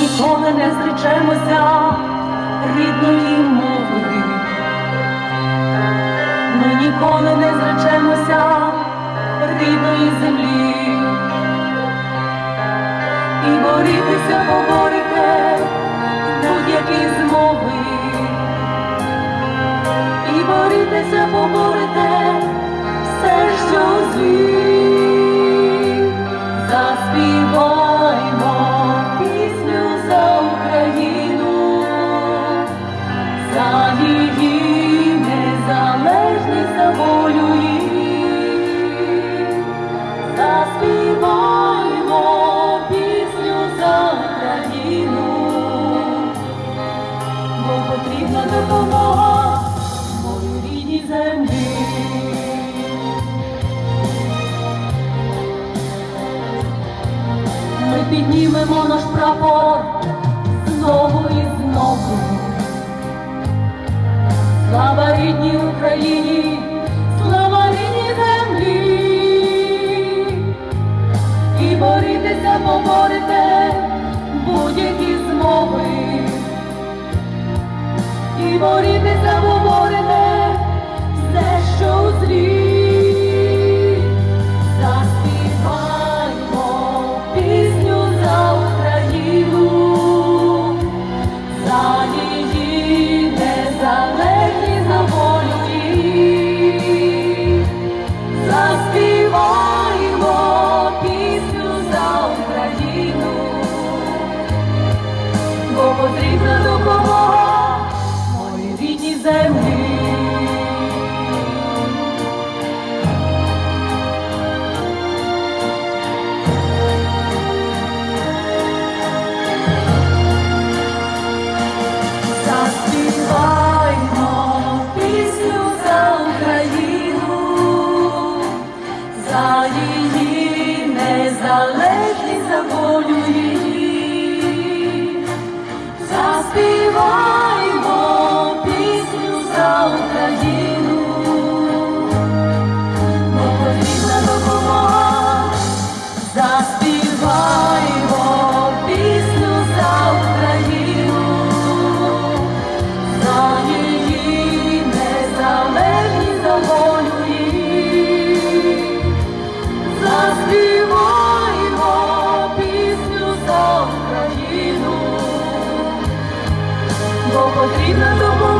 не зречемося рідної мови. Ми ніколи не зречемося рідної землі. І борітися поборете будь-які змови. І борітеся поборете все, що злі. Бо потрібна допомога моїй рідній землі. Ми піднімемо наш прапор знову і знову. Слава рідній Україні, слава рідній землі. І борітеся, поборете будь-які змови. І незалежність, за волю потрібна допомога.